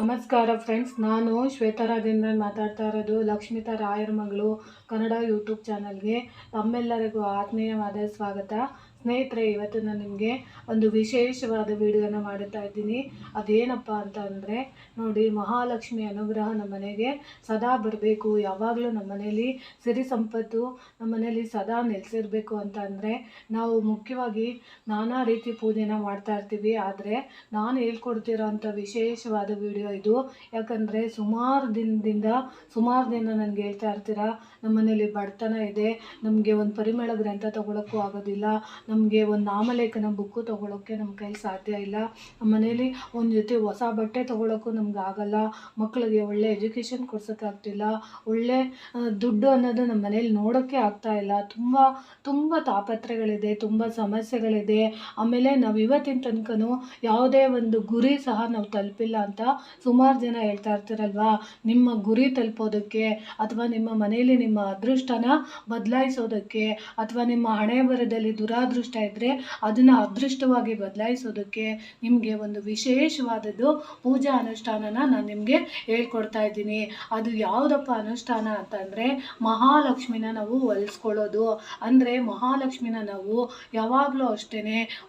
ನಮಸ್ಕಾರ ಫ್ರೆಂಡ್ಸ್, ನಾನು ಶ್ವೇತಾರಾಜೇಂದ್ರ ಮಾತಾಡ್ತಾ ಇರೋದು. ಲಕ್ಷ್ಮಿತಾ ರಾಯರ ಮಗಳು ಕನ್ನಡ ಯೂಟ್ಯೂಬ್ ಚಾನಲ್ಗೆ ತಮ್ಮೆಲ್ಲರಿಗೂ ಆತ್ಮೀಯವಾದ ಸ್ವಾಗತ. ಸ್ನೇಹಿತರೆ, ಇವತ್ತು ನಾನು ನಿಮಗೆ ಒಂದು ವಿಶೇಷವಾದ ವಿಡಿಯೋನ ಮಾಡುತ್ತಾ ಇದ್ದೀನಿ. ಅದೇನಪ್ಪ ಅಂತ ಅಂದರೆ, ನೋಡಿ, ಮಹಾಲಕ್ಷ್ಮಿ ಅನುಗ್ರಹ ನಮ್ಮ ಮನೆಗೆ ಸದಾ ಬರಬೇಕು. ಯಾವಾಗಲೂ ನಮ್ಮ ಮನೇಲಿ ಸಿರಿ ಸಂಪತ್ತು ನಮ್ಮ ಮನೇಲಿ ಸದಾ ನೆಲೆಸಿರಬೇಕು ಅಂತ ಅಂದರೆ, ನಾವು ಮುಖ್ಯವಾಗಿ ನಾನಾ ರೀತಿ ಪೂಜೆನ ಮಾಡ್ತಾ ಇರ್ತೀವಿ. ಆದರೆ, ನಾನು ಹೇಳ್ಕೊಡ್ತಿರೋ ಅಂಥ ವಿಶೇಷವಾದ ವಿಡಿಯೋ ಇದು. ಯಾಕಂದರೆ, ಸುಮಾರು ದಿನದಿಂದ, ಸುಮಾರು ದಿನ ನನಗೆ ಹೇಳ್ತಾ ಇರ್ತೀರ ನಮ್ಮ ಮನೇಲಿ ಬಡತನ ಇದೆ, ನಮಗೆ ಒಂದು ಪರಿಮಳ ಗ್ರಂಥ ತೊಗೊಳಕ್ಕೂ ಆಗೋದಿಲ್ಲ, ನಮಗೆ ಒಂದು ನಾಮಲೇಖನ ಬುಕ್ಕು ತೊಗೊಳಕ್ಕೆ ನಮ್ಮ ಕೈಲಿ ಸಾಧ್ಯ ಇಲ್ಲ. ಮನೇಲಿ ಒಂದು ಜೊತೆ ಹೊಸ ಬಟ್ಟೆ ತೊಗೊಳಕ್ಕೂ ನಮ್ಗೆ ಆಗಲ್ಲ ಮಕ್ಕಳಿಗೆ ಒಳ್ಳೆ ಎಜುಕೇಷನ್ ಕೊಡ್ಸೋಕ್ಕಾಗ್ತಿಲ್ಲ, ಒಳ್ಳೆ ದುಡ್ಡು ಅನ್ನೋದು ನಮ್ಮ ಮನೇಲಿ ನೋಡೋಕ್ಕೆ ಆಗ್ತಾ ಇಲ್ಲ. ತುಂಬ ತುಂಬ ತಾಪತ್ರೆಗಳಿದೆ, ತುಂಬ ಸಮಸ್ಯೆಗಳಿದೆ. ಆಮೇಲೆ ನಾವು ಇವತ್ತಿನ ತನಕನೂ ಯಾವುದೇ ಒಂದು ಗುರಿ ಸಹ ನಾವು ತಲುಪಿಲ್ಲ ಅಂತ ಸುಮಾರು ಜನ ಹೇಳ್ತಾ ಇರ್ತಾರಲ್ವಾ? ನಿಮ್ಮ ಗುರಿ ತಲುಪೋದಕ್ಕೆ ಅಥವಾ ನಿಮ್ಮ ಮನೆಯಲ್ಲಿ ನಿಮ್ಮ ಅದೃಷ್ಟನ ಬದಲಾಯಿಸೋದಕ್ಕೆ ಅಥವಾ ನಿಮ್ಮ ಹಣೆ ಬರದಲ್ಲಿ ದುರಾದೃಷ್ಟ ಇದ್ದರೆ ಅದನ್ನು ಅದೃಷ್ಟವಾಗಿ ಬದಲಾಯಿಸೋದಕ್ಕೆ ನಿಮಗೆ ಒಂದು ವಿಶೇಷವಾದದ್ದು ಪೂಜಾ ಅನುಷ್ಠಾನನ ನಾನು ನಿಮಗೆ ಹೇಳ್ಕೊಡ್ತಾ ಇದ್ದೀನಿ. ಅದು ಯಾವುದಪ್ಪ ಅನುಷ್ಠಾನ ಅಂತಂದರೆ ಮಹಾಲಕ್ಷ್ಮಿನ ನಾವು ಹೊಲಿಸ್ಕೊಳ್ಳೋದು. ಅಂದರೆ ಮಹಾಲಕ್ಷ್ಮಿನ ನಾವು ಯಾವಾಗಲೂ ಅಷ್ಟೇ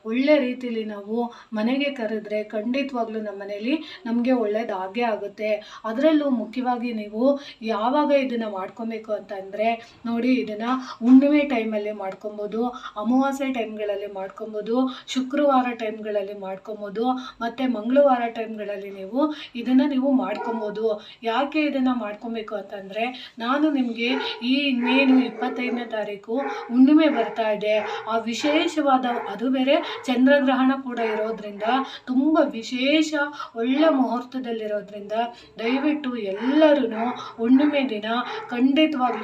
ಒಳ್ಳೆ ರೀತಿಲಿ ನಾವು ಮನೆಗೆ ಕರೆದ್ರೆ ಖಂಡಿತವಾಗ್ಲೂ ನಮ್ಮ ಮನೇಲಿ ನಮಗೆ ಒಳ್ಳೇದಾಗೇ ಆಗುತ್ತೆ. ಅದರಲ್ಲೂ ಮುಖ್ಯವಾಗಿ ನೀವು ಯಾವಾಗ ಇದನ್ನು ಮಾಡ್ಕೊಬೇಕು ಅಂತಂದರೆ ನೋಡಿ ಇದನ್ನು ಹುಣ್ಣಿಮೆ ಟೈಮಲ್ಲಿ ಮಾಡ್ಕೊಬೋದು, ಅಮಾವಾಸ್ಯೆ ಟೈಮ್ಗಳಲ್ಲಿ ಮಾಡ್ಕೊಬೋದು, ಶುಕ್ರವಾರ ಟೈಮ್ಗಳಲ್ಲಿ ಮಾಡ್ಕೊಬೋದು, ಮತ್ತು ಮಂಗಳವಾರ ಟೈಮ್ಗಳಲ್ಲಿ ನೀವು ಇದನ್ನು ನೀವು ಮಾಡ್ಕೊಬೋದು. ಯಾಕೆ ಇದನ್ನು ಮಾಡ್ಕೊಬೇಕು ಅಂತಂದರೆ ನಾನು ನಿಮಗೆ ಈ ಇನ್ನೇನು ಇಪ್ಪತ್ತೈದನೇ ತಾರೀಕು ಹುಣ್ಣಿಮೆ ಬರ್ತಾ ಇದೆ. ಆ ವಿಶೇಷವಾದ, ಅದು ಬೇರೆ ಚಂದ್ರಗ್ರಹಣ ಕೂಡ ಇರೋದ್ರಿಂದ ತುಂಬ ವಿಶೇಷ ಒಳ್ಳೆ ಮುಹೂರ್ತದಲ್ಲಿರೋದ್ರಿಂದ ದಯವಿಟ್ಟು ಎಲ್ಲರೂ ಹುಣ್ಣಿಮೆ ದಿನ ಖಂಡಿತವಾಗ್ಲೂ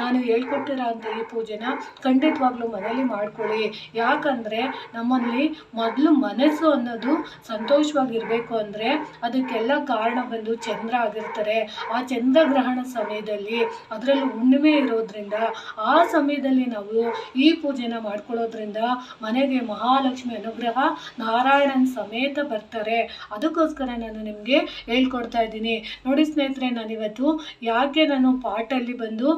ನಾನು ಹೇಳ್ಕೊಟ್ಟಿರೋ ಅಂಥ ಈ ಪೂಜೆನ ಖಂಡಿತವಾಗ್ಲೂ ಮನೇಲಿ ಮಾಡ್ಕೊಳ್ಳಿ. ಯಾಕಂದರೆ ನಮ್ಮಲ್ಲಿ ಮೊದಲು ಮನಸ್ಸು ಅನ್ನೋದು ಸಂತೋಷವಾಗಿರಬೇಕು ಅಂದರೆ ಅದಕ್ಕೆಲ್ಲ ಕಾರಣ ಬಂದು ಚಂದ್ರ ಆಗಿರ್ತಾರೆ. ಆ ಚಂದ್ರಗ್ರಹಣ ಸಮಯದಲ್ಲಿ ಅದರಲ್ಲೂ ಹುಣ್ಣಿಮೆ ಇರೋದ್ರಿಂದ, ಆ ಸಮಯದಲ್ಲಿ ನಾವು ಈ ಪೂಜೆನ ಮಾಡ್ಕೊಳ್ಳೋದ್ರಿಂದ ಮನೆಗೆ ಮಹಾಲಕ್ಷ್ಮಿ ಅನುಗ್ರಹ, ನಾರಾಯಣನ್ ಸಮೇತ ಬರ್ತಾರೆ. ಅದಕ್ಕೋಸ್ಕರ ನಾನು ನಿಮಗೆ ಹೇಳ್ಕೊಡ್ತಾ ಇದ್ದೀನಿ. ನೋಡಿ ಸ್ನೇಹಿತರೆ, ನಾನಿವತ್ತು ಯಾಕೆ ನಾನು ಪಾಟಲ್ಲಿ ಬಂದು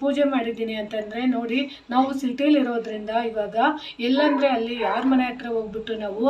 ಪೂಜೆ ಮಾಡಿದ್ದೀನಿ ಅಂತಂದರೆ ನೋಡಿ, ನಾವು ಸಿಟಿಲಿರೋದ್ರಿಂದ ಇವಾಗ ಎಲ್ಲಂದರೆ ಅಲ್ಲಿ ಯಾರ ಮನೆ ಹತ್ರ ಹೋಗ್ಬಿಟ್ಟು ನಾವು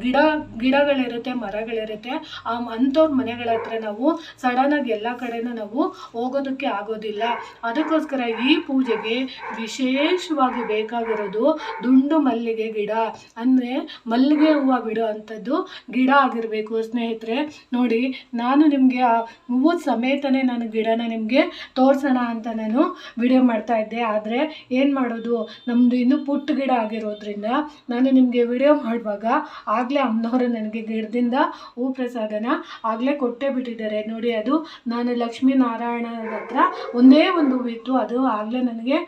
ಗಿಡ, ಗಿಡಗಳಿರುತ್ತೆ, ಮರಗಳಿರುತ್ತೆ, ಆ, ಅಂಥವ್ರ ಮನೆಗಳ ಹತ್ರ ನಾವು ಸಡನ್ನಾಗಿ ಎಲ್ಲ ಕಡೆನೂ ನಾವು ಹೋಗೋದಕ್ಕೆ ಆಗೋದಿಲ್ಲ. ಅದಕ್ಕೋಸ್ಕರ ಈ ಪೂಜೆಗೆ ವಿಶೇಷವಾಗಿ ಬೇಕಾಗಿರೋದು ದುಂಡು ಮಲ್ಲಿಗೆ ಗಿಡ. ಅಂದರೆ ಮಲ್ಲಿಗೆ ಹೂವು ಬಿಡೋ ಅಂಥದ್ದು ಗಿಡ ಆಗಿರಬೇಕು ಸ್ನೇಹಿತರೆ. ನೋಡಿ, ನಾನು ನಿಮಗೆ ಆ ಹೂವು ಸಮೇತನೇ ನಾನು ಗಿಡನ ನಿಮಗೆ ತೋರಿಸೋಣ ಅಂತ ನಾನು ವಿಡಿಯೋ ಮಾಡ್ತಾ ಇದ್ದೆ. ಆದರೆ ಏನು ಮಾಡೋದು? ನಮ್ಮದು ಇನ್ನೂ ಪುಟ್ಟ ಗಿಡ ಆಗಿರೋದ್ರಿಂದ ನಾನು ನಿಮಗೆ ವಿಡಿಯೋ ಮಾಡುವಾಗ ಆಗಲೇ ಅಮ್ಮನವರು ನನಗೆ ಗಿಡದಿಂದ ಹೂ ಪ್ರಸಾದನ ಆಗಲೇ ಕೊಟ್ಟೇ ಬಿಟ್ಟಿದ್ದಾರೆ. ನೋಡಿ ಅದು, ನಾನು ಲಕ್ಷ್ಮೀ ನಾರಾಯಣನ ಹತ್ರ ಒಂದೇ ಒಂದು ಹೂವಿತ್ತು ಅದು ಆಗಲೇ ನನಗೆ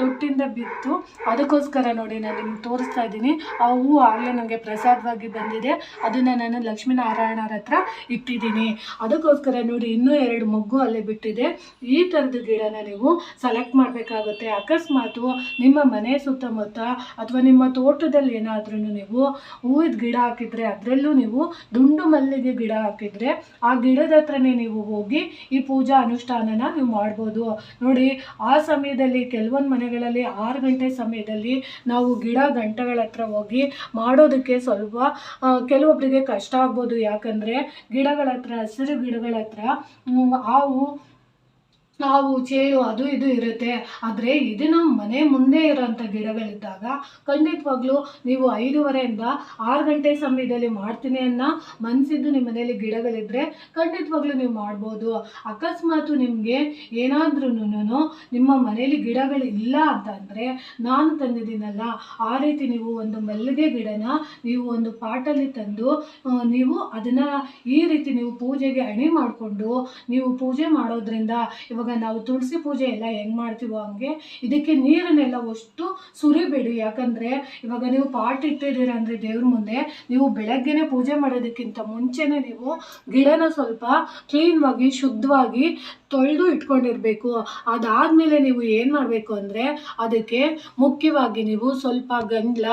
ತೊಟ್ಟಿಂದ ಬಿತ್ತು. ಅದಕ್ಕೋಸ್ಕರ ನೋಡಿ ನಾನು ನಿಮ್ಗೆ ತೋರಿಸ್ತಾ ಇದ್ದೀನಿ. ಆ ಹೂವು ಆಗಲೇ ನನಗೆ ಪ್ರಸಾದವಾಗಿ ಬಂದಿದೆ. ಅದನ್ನು ನಾನು ಲಕ್ಷ್ಮೀನಾರಾಯಣರ ಹತ್ರ ಇಟ್ಟಿದ್ದೀನಿ. ಅದಕ್ಕೋಸ್ಕರ ನೋಡಿ ಇನ್ನೂ ಎರಡು ಮೊಗ್ಗು ಅಲ್ಲೇ ಬಿಟ್ಟಿದೆ. ಈ ಥರದ ಗಿಡನ ನೀವು ಸೆಲೆಕ್ಟ್ ಮಾಡಬೇಕಾಗುತ್ತೆ. ಅಕಸ್ಮಾತು ನಿಮ್ಮ ಮನೆ ಸುತ್ತಮುತ್ತ ಅಥವಾ ನಿಮ್ಮ ತೋಟದಲ್ಲಿ ಏನಾದ್ರೂ ನೀವು ಹೂವಿದ ಗಿಡ ಹಾಕಿದ್ರೆ ಅದರಲ್ಲೂ ನೀವು ದುಂಡು ಮಲ್ಲಿಗೆ ಗಿಡ ಹಾಕಿದ್ರೆ ಆ ಗಿಡದ ಹತ್ರನೇ ನೀವು ಹೋಗಿ ಈ ಪೂಜಾ ಅನುಷ್ಠಾನನ ನೀವು ಮಾಡ್ಬೋದು. ನೋಡಿ, ಆ ಸಮಯದಲ್ಲಿ ಕೆಲವೊಂದು ಮನೆಗಳಲ್ಲಿ ಆರು ಗಂಟೆ ಸಮಯದಲ್ಲಿ ನಾವು ಗಿಡ ಗಂಟೆಗಳ ಹತ್ರ ಹೋಗಿ ಮಾಡೋದಕ್ಕೆ ಸ್ವಲ್ಪ ಕೆಲವೊಬ್ಬರಿಗೆ ಕಷ್ಟ ಆಗ್ಬೋದು. ಯಾಕಂದರೆ ಗಿಡಗಳ ಹತ್ರ, ಹಸಿರು ಗಿಡಗಳ ಹತ್ರ ಹಾವು ಹಾವು ಚೇಳು ಅದು ಇದು ಇರುತ್ತೆ. ಆದರೆ ಇದು ನಮ್ಮ ಮನೆ ಮುಂದೆ ಇರೋಂಥ ಗಿಡಗಳಿದ್ದಾಗ ಖಂಡಿತವಾಗ್ಲೂ ನೀವು ಐದೂವರೆಯಿಂದ ಆರು ಗಂಟೆ ಸಮಯದಲ್ಲಿ ಮಾಡ್ತೀನಿ ಅನ್ನೋ ಮನಸ್ಸಿದ್ದು ನಿಮ್ಮ ಮನೇಲಿ ಗಿಡಗಳಿದ್ದರೆ ಖಂಡಿತವಾಗ್ಲೂ ನೀವು ಮಾಡ್ಬೋದು. ಅಕಸ್ಮಾತ್ ನಿಮಗೆ ಏನಾದ್ರೂ ನಿಮ್ಮ ಮನೇಲಿ ಗಿಡಗಳು ಇಲ್ಲ ಅಂತ ನಾನು ತಂದಿದ್ದೀನಲ್ಲ, ಆ ರೀತಿ ನೀವು ಒಂದು ಮಲ್ಲಿಗೆ ಗಿಡನ ನೀವು ಒಂದು ಪಾಟಲ್ಲಿ ತಂದು ನೀವು ಅದನ್ನು ಈ ರೀತಿ ನೀವು ಪೂಜೆಗೆ ಅಣಿ ಮಾಡಿಕೊಂಡು ನೀವು ಪೂಜೆ ಮಾಡೋದ್ರಿಂದ ಇವಾಗ ಇವಾಗ ನಾವು ತುಳಸಿ ಪೂಜೆ ಎಲ್ಲ ಹೆಂಗ್ ಮಾಡ್ತೀವೋ ಹಂಗೆ, ಇದಕ್ಕೆ ನೀರನ್ನೆಲ್ಲ ಅಷ್ಟು ಸುರಿಬೇಡಿ. ಯಾಕಂದ್ರೆ ಇವಾಗ ನೀವು ಪಾಟ್ ಇಟ್ಟಿದ್ದೀರ ಅಂದ್ರೆ ದೇವ್ರ ಮುಂದೆ, ನೀವು ಬೆಳಗ್ಗೆನೆ ಪೂಜೆ ಮಾಡೋದಕ್ಕಿಂತ ಮುಂಚೆನೆ ನೀವು ಗಿಡನ ಸ್ವಲ್ಪ ಕ್ಲೀನ್ವಾಗಿ ಶುದ್ಧವಾಗಿ ತೊಳೆದು ಇಟ್ಕೊಂಡಿರಬೇಕು. ಅದಾದ್ಮೇಲೆ ನೀವು ಏನು ಮಾಡಬೇಕು ಅಂದರೆ ಅದಕ್ಕೆ ಮುಖ್ಯವಾಗಿ ನೀವು ಸ್ವಲ್ಪ ಗಂಡ್ಲ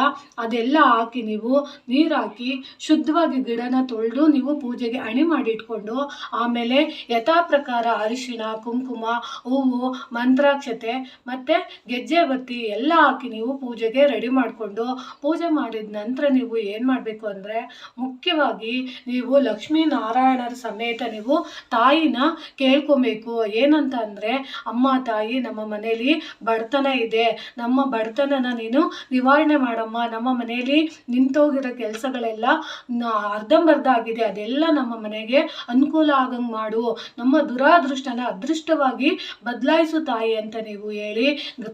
ಅದೆಲ್ಲ ಹಾಕಿ ನೀವು ನೀರು ಹಾಕಿ ಶುದ್ಧವಾಗಿ ಗಿಡನ ತೊಳೆದು ನೀವು ಪೂಜೆಗೆ ಅಣಿ ಮಾಡಿ ಇಟ್ಕೊಂಡು ಆಮೇಲೆ ಯಥಾ ಪ್ರಕಾರ ಅರಿಶಿಣ, ಕುಂಕುಮ, ಹೂವು, ಮಂತ್ರಾಕ್ಷತೆ ಮತ್ತು ಗೆಜ್ಜೆ, ಬತ್ತಿ ಎಲ್ಲ ಹಾಕಿ ನೀವು ಪೂಜೆಗೆ ರೆಡಿ ಮಾಡಿಕೊಂಡು ಪೂಜೆ ಮಾಡಿದ ನಂತರ ನೀವು ಏನು ಮಾಡಬೇಕು ಅಂದರೆ ಮುಖ್ಯವಾಗಿ ನೀವು ಲಕ್ಷ್ಮೀ ನಾರಾಯಣರ ಸಮೇತ ನೀವು ತಾಯಿನ ಕೇಳ್ಕೊಬೇಕು. ಏನಂತ ಅಂದರೆ, ಅಮ್ಮ, ತಾಯಿ, ನಮ್ಮ ಮನೇಲಿ ಬಡತನ ಇದೆ. ನಮ್ಮ ಬಡತನನ ನೀನು ನಿವಾರಣೆ ಮಾಡಮ್ಮ. ನಮ್ಮ ಮನೆಯಲ್ಲಿ ನಿಂತೋಗಿರೋ ಕೆಲಸಗಳೆಲ್ಲ ಅರ್ಧಂಬರ್ಧ ಆಗಿದೆ. ಅದೆಲ್ಲ ನಮ್ಮ ಮನೆಗೆ ಅನುಕೂಲ ಆಗಂಗೆ ಮಾಡು. ನಮ್ಮ ದುರಾದೃಷ್ಟನ ಅದೃಷ್ಟವಾಗಿ ಬದಲಾಯಿಸು ತಾಯಿ ಅಂತ ನೀವು ಹೇಳಿ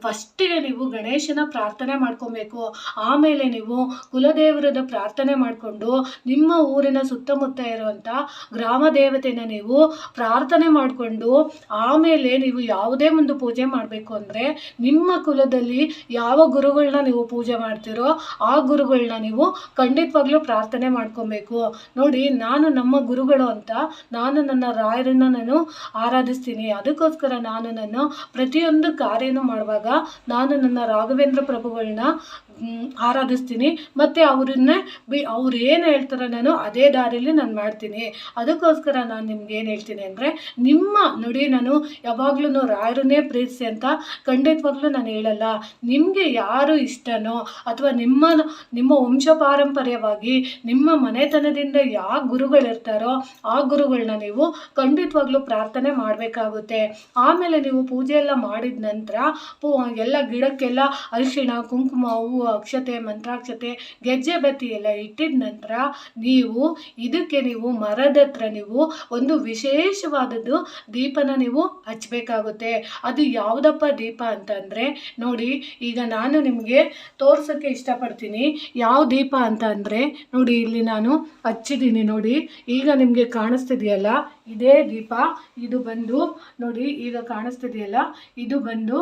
ಫಸ್ಟಿಗೆ ನೀವು ಗಣೇಶನ ಪ್ರಾರ್ಥನೆ ಮಾಡ್ಕೊಬೇಕು. ಆಮೇಲೆ ನೀವು ಕುಲದೇವರದ ಪ್ರಾರ್ಥನೆ ಮಾಡಿಕೊಂಡು, ನಿಮ್ಮ ಊರಿನ ಸುತ್ತಮುತ್ತ ಇರುವಂಥ ಗ್ರಾಮ ದೇವತೆನ ನೀವು ಪ್ರಾರ್ಥನೆ ಮಾಡಿಕೊಂಡು ಆಮೇಲೆ ನೀವು ಯಾವುದೇ ಒಂದು ಪೂಜೆ ಮಾಡಬೇಕು ಅಂದರೆ ನಿಮ್ಮ ಕುಲದಲ್ಲಿ ಯಾವ ಗುರುಗಳನ್ನ ನೀವು ಪೂಜೆ ಮಾಡ್ತೀರೋ ಆ ಗುರುಗಳನ್ನ ನೀವು ಖಂಡಿತವಾಗ್ಲೂ ಪ್ರಾರ್ಥನೆ ಮಾಡ್ಕೊಬೇಕು. ನೋಡಿ, ನಾನು ನಮ್ಮ ಗುರುಗಳು ಅಂತ ನಾನು ನನ್ನ ರಾಯರನ್ನ ನಾನು ಆರಾಧಿಸ್ತೀನಿ. ಅದಕ್ಕೋಸ್ಕರ ನಾನು ನನ್ನ ಪ್ರತಿಯೊಂದು ಕಾರ್ಯನೂ ಮಾಡುವಾಗ ನಾನು ನನ್ನ ರಾಘವೇಂದ್ರ ಪ್ರಭುಗಳನ್ನ ಆರಾಧಿಸ್ತೀನಿ. ಮತ್ತು ಅವ್ರನ್ನ ಬಿ, ಅವ್ರು ಏನು ಹೇಳ್ತಾರೋ ನಾನು ಅದೇ ದಾರಿಯಲ್ಲಿ ನಾನು ಮಾಡ್ತೀನಿ. ಅದಕ್ಕೋಸ್ಕರ ನಾನು ನಿಮ್ಗೆ ಏನು ಹೇಳ್ತೀನಿ ಅಂದರೆ, ನಿಮ್ಮ ನುಡಿ ನಾನು ಯಾವಾಗ್ಲೂ ರಾಯರನ್ನೇ ಪ್ರೀತಿಸಿ ಅಂತ ಖಂಡಿತವಾಗ್ಲೂ ನಾನು ಹೇಳಲ್ಲ. ನಿಮಗೆ ಯಾರು ಇಷ್ಟನೋ ಅಥವಾ ನಿಮ್ಮ ನಿಮ್ಮ ವಂಶ ಪಾರಂಪರ್ಯವಾಗಿ ನಿಮ್ಮ ಮನೆತನದಿಂದ ಯಾವ ಗುರುಗಳಿರ್ತಾರೋ ಆ ಗುರುಗಳನ್ನ ನೀವು ಖಂಡಿತವಾಗ್ಲೂ ಪ್ರಾರ್ಥನೆ ಮಾಡಬೇಕಾಗುತ್ತೆ. ಆಮೇಲೆ ನೀವು ಪೂಜೆ ಎಲ್ಲ ಮಾಡಿದ ನಂತರ ಪೂ, ಎಲ್ಲ ಗಿಡಕ್ಕೆಲ್ಲ ಅರಿಶಿಣ, ಕುಂಕುಮ, ಹೂವು ಅಕ್ಷತೆ, ಮಂತ್ರಾಕ್ಷತೆ, ಗೆಜ್ಜೆ ಬತ್ತಿ ಎಲ್ಲ ಇಟ್ಟಿದ ನಂತರ ನೀವು ಇದಕ್ಕೆ ನೀವು ಮರದ ಹತ್ರ ನೀವು ಒಂದು ವಿಶೇಷವಾದದ್ದು ದೀಪನ ನೀವು ಹಚ್ಚಬೇಕಾಗುತ್ತೆ ಅದು ಯಾವುದಪ್ಪ ದೀಪ ಅಂತಂದರೆ ನೋಡಿ, ಈಗ ನಾನು ನಿಮಗೆ ತೋರ್ಸೋಕ್ಕೆ ಇಷ್ಟಪಡ್ತೀನಿ. ಯಾವ ದೀಪ ಅಂತ ನೋಡಿ, ಇಲ್ಲಿ ನಾನು ಹಚ್ಚಿದ್ದೀನಿ, ನೋಡಿ. ಈಗ ನಿಮಗೆ ಕಾಣಿಸ್ತಿದೆಯಲ್ಲ, ಇದೇ ದೀಪ. ಇದು ಬಂದು, ನೋಡಿ, ಈಗ ಕಾಣಿಸ್ತಿದೆಯಲ್ಲ, ಇದು ಬಂದು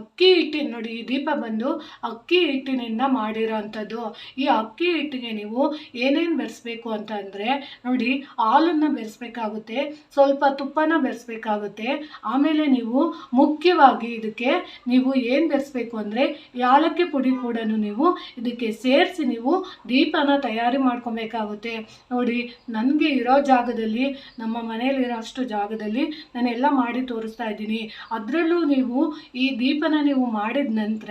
ಅಕ್ಕಿ ಹಿಟ್ಟಿನ ನೋಡಿ, ಈ ದೀಪ ಬಂದು ಅಕ್ಕಿ ಹಿಟ್ಟಿನಿಂದ ಮಾಡಿರೋ ಅಂಥದ್ದು ಈ ಅಕ್ಕಿ ಹಿಟ್ಟಿಗೆ ನೀವು ಏನೇನು ಬೆರೆಸ್ಬೇಕು ಅಂತ ಅಂದರೆ, ನೋಡಿ, ಹಾಲನ್ನು ಬೆರೆಸ್ಬೇಕಾಗುತ್ತೆ, ಸ್ವಲ್ಪ ತುಪ್ಪನ ಬೆರೆಸ್ಬೇಕಾಗುತ್ತೆ. ಆಮೇಲೆ ನೀವು ಮುಖ್ಯವಾಗಿ ಇದಕ್ಕೆ ನೀವು ಏನು ಬೆರೆಸ್ಬೇಕು ಅಂದರೆ, ಯಾಲಕ್ಕಿ ಪುಡಿ ಕೂಡ ನೀವು ಇದಕ್ಕೆ ಸೇರಿಸಿ ನೀವು ದೀಪನ ತಯಾರಿ ಮಾಡ್ಕೊಬೇಕಾಗುತ್ತೆ. ನೋಡಿ, ನನಗೆ ಇರೋ ಜಾಗದಲ್ಲಿ, ನಮ್ಮ ಮನೆಯಲ್ಲಿರೋ ಅಷ್ಟು ಜಾಗದಲ್ಲಿ ನಾನೆಲ್ಲ ಮಾಡಿ ತೋರಿಸ್ತಾ ಇದ್ದೀನಿ. ಅದರಲ್ಲೂ ನೀವು ಈ ದೀಪನ ನೀವು ಮಾಡಿದ ನಂತರ,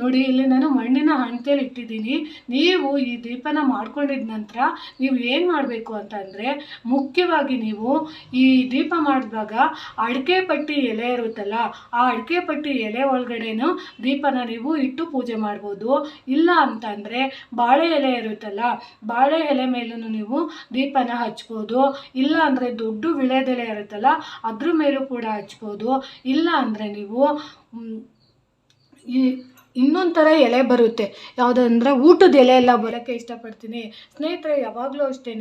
ನೋಡಿ ಇಲ್ಲಿ ನಾನು ಮಣ್ಣಿನ ಹಣತೆಯಲ್ಲಿ ಇಟ್ಟಿದ್ದೀನಿ. ನೀವು ಈ ದೀಪನ ಮಾಡ್ಕೊಂಡಿದ ನಂತರ ನೀವು ಏನು ಮಾಡಬೇಕು ಅಂತಂದರೆ ಮುಖ್ಯವಾಗಿ ನೀವು ಈ ದೀಪ ಮಾಡಿದಾಗ ಅಡಿಕೆ ಪಟ್ಟಿ ಎಲೆ ಇರುತ್ತಲ್ಲ, ಆ ಅಡಿಕೆ ಪಟ್ಟಿ ಎಲೆ ಒಳಗಡೆನೂ ದೀಪನ ನೀವು ಇಟ್ಟು ಪೂಜೆ ಮಾಡ್ಬೋದು. ಇಲ್ಲ ಅಂತಂದರೆ ಬಾಳೆ ಎಲೆ ಇರುತ್ತಲ್ಲ, ಬಾಳೆ ಎಲೆ ಮೇಲೂ ನೀವು ದೀಪನ ಹಚ್ಬೋದು. ಇಲ್ಲ ಅಂದರೆ ದೊಡ್ಡ ವಿಳೆದೆಲೆ ಇರುತ್ತಲ್ಲ, ಅದ್ರ ಮೇಲೂ ಕೂಡ ಹಚ್ಬೋದು. ಇಲ್ಲ ಅಂದರೆ ನೀವು ಈ ಇನ್ನೊಂದು ಥರ ಎಲೆ ಬರುತ್ತೆ. ಯಾವುದಂದ್ರೆ ಊಟದ ಎಲೆ ಎಲ್ಲ ಬರೋಕ್ಕೆ ಇಷ್ಟಪಡ್ತೀನಿ. ಸ್ನೇಹಿತರೆ, ಯಾವಾಗಲೂ ಅಷ್ಟೇ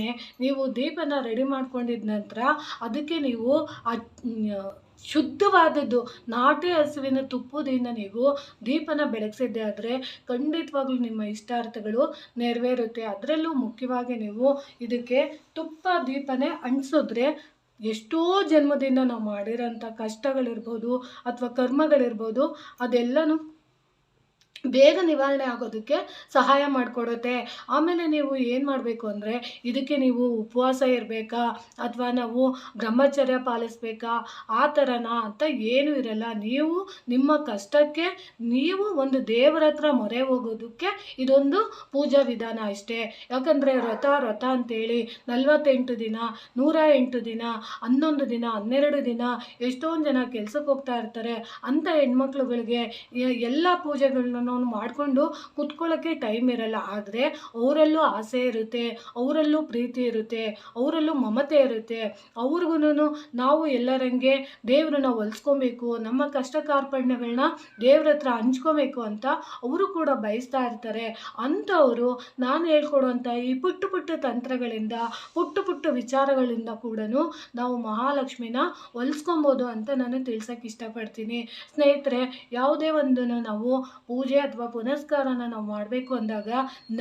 ನೀವು ದೀಪನ ರೆಡಿ ಮಾಡ್ಕೊಂಡಿದ ನಂತರ ಅದಕ್ಕೆ ನೀವು ಆ ಶುದ್ಧವಾದದ್ದು ನಾಟಿ ಹಸುವಿನ ತುಪ್ಪದಿಂದ ನೀವು ದೀಪನ ಬೆಳಗ್ಸಿದ್ದೆ ಆದರೆ ಖಂಡಿತವಾಗ್ಲೂ ನಿಮ್ಮ ಇಷ್ಟಾರ್ಥಗಳು ನೆರವೇರುತ್ತೆ. ಅದರಲ್ಲೂ ಮುಖ್ಯವಾಗಿ ನೀವು ಇದಕ್ಕೆ ತುಪ್ಪ, ದೀಪನೇ ಅಂಟಿಸಿದ್ರೆ ಎಷ್ಟೋ ಜನ್ಮದಿಂದ ನಾವು ಮಾಡಿರೋಂಥ ಕಷ್ಟಗಳಿರ್ಬೋದು ಅಥವಾ ಕರ್ಮಗಳಿರ್ಬೋದು, ಅದೆಲ್ಲನೂ ಬೇಗ ನಿವಾರಣೆ ಆಗೋದಕ್ಕೆ ಸಹಾಯ ಮಾಡಿಕೊಡುತ್ತೆ. ಆಮೇಲೆ ನೀವು ಏನು ಮಾಡಬೇಕು ಅಂದರೆ, ಇದಕ್ಕೆ ನೀವು ಉಪವಾಸ ಇರಬೇಕಾ, ಅಥವಾ ನಾವು ಬ್ರಹ್ಮಚರ್ಯ ಪಾಲಿಸ್ಬೇಕಾ, ಆ ಥರನಾ ಅಂತ ಏನೂ ಇರಲ್ಲ. ನೀವು ನಿಮ್ಮ ಕಷ್ಟಕ್ಕೆ ನೀವು ಒಂದು ದೇವರ ಹತ್ರ ಮೊರೆ ಹೋಗೋದಕ್ಕೆ ಇದೊಂದು ಪೂಜಾ ವಿಧಾನ ಅಷ್ಟೇ. ಯಾಕಂದರೆ ವ್ರತ ವ್ರತ ಅಂತೇಳಿ ನಲವತ್ತೆಂಟು ದಿನ ನೂರ ಎಂಟು ದಿನ, ಹನ್ನೊಂದು ದಿನ, ಹನ್ನೆರಡು ದಿನ ಎಷ್ಟೊಂದು ಜನ ಕೆಲಸಕ್ಕೆ ಹೋಗ್ತಾ ಇರ್ತಾರೆ. ಅಂಥ ಹೆಣ್ಮಕ್ಳುಗಳಿಗೆ ಎಲ್ಲ ಪೂಜೆಗಳನ್ನೂ ನಾವು ಮಾಡಿಕೊಂಡು ಕುತ್ಕೊಳ್ಳೋಕ್ಕೆ ಟೈಮ್ ಇರಲ್ಲ. ಆದರೆ ಅವರಲ್ಲೂ ಆಸೆ ಇರುತ್ತೆ, ಅವರಲ್ಲೂ ಪ್ರೀತಿ ಇರುತ್ತೆ, ಅವರಲ್ಲೂ ಮಮತೆ ಇರುತ್ತೆ. ಅವ್ರಿಗೂ ನಾವು ಎಲ್ಲರಂಗೆ ದೇವ್ರನ್ನ ಹೊಲಿಸ್ಕೊಬೇಕು, ನಮ್ಮ ಕಷ್ಟ ಕಾರ್ಪಣ್ಯಗಳನ್ನ ದೇವ್ರ ಹತ್ರ ಹಂಚ್ಕೋಬೇಕು ಅಂತ ಅವರು ಕೂಡ ಬಯಸ್ತಾ ಇರ್ತಾರೆ. ಅಂಥವರು ನಾನು ಹೇಳ್ಕೊಡುವಂಥ ಈ ಪುಟ್ಟ ಪುಟ್ಟ ತಂತ್ರಗಳಿಂದ, ಪುಟ್ಟ ಪುಟ್ಟ ವಿಚಾರಗಳಿಂದ ಕೂಡ ನಾವು ಮಹಾಲಕ್ಷ್ಮಿನ ಹೊಲಿಸ್ಕೊಬೋದು ಅಂತ ನಾನು ತಿಳ್ಸೋಕ್ಕೆ ಇಷ್ಟಪಡ್ತೀನಿ. ಸ್ನೇಹಿತರೆ, ಯಾವುದೇ ಒಂದು ನಾವು ಪೂಜೆ ಅಥವಾ ಪುನಸ್ಕಾರನ ನಾವು ಮಾಡಬೇಕು ಅಂದಾಗ